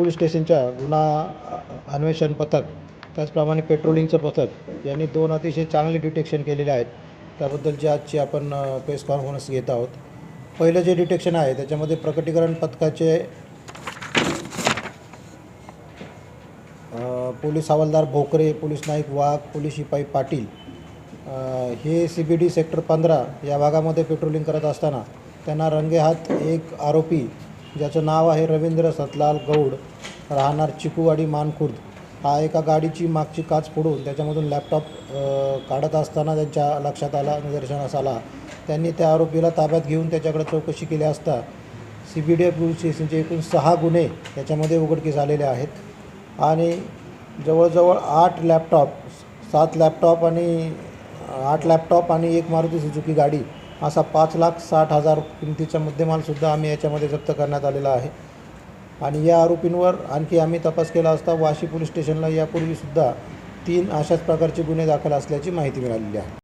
Police स्टेशनच्या गुन्हा अन्वेषण पथक त्याचप्रमाणे पेट्रोलिंगचं पथक यांनी दोन अतिशय चांगले डिटेक्शन केलेले आहेत. त्याबद्दलची आजची आपण प्रेस कॉन्फरन्स घेत आहोत. पहिलं जे डिटेक्शन आहे त्याच्यामध्ये प्रकटीकरण पथकाचे पोलीस हवालदार भोकरे पोलीस नाईक वाघ पोलीस शिपाई पाटील हे सी बी डी सेक्टर पंधरा या भागामध्ये पेट्रोलिंग करत असताना त्यांना रंगेहात एक आरोपी ज्याचं नाव आहे रवींद्र सतलाल गौड राहणार चिकूवाडी मानखुर्द. हा एका गाडीची मागची काच फोडून त्याच्यामधून लॅपटॉप काढत असताना त्यांच्या लक्षात आला निदर्शनास आला. त्यांनी त्या आरोपीला ताब्यात घेऊन त्याच्याकडे चौकशी केली असता C B D F police एकूण सहा गुन्हे याच्यामध्ये उघडकीस आलेले आहेत. आणि जवळजवळ आठ लॅपटॉप सात लॅपटॉप आणि आठ लॅपटॉप आणि एक मारुती सुझुकी गाडी असा पाच लाख साठ हजार किमतीचा मुद्देमालसुद्धा आम्ही याच्यामध्ये जप्त करण्यात आलेला आहे. आणि या आरोपींवर आणखी आम्ही तपास केला असता वाशी पोलीस स्टेशनला यापूर्वीसुद्धा तीन अशाच प्रकारचे गुन्हे दाखल असल्याची माहिती मिळालेली आहे.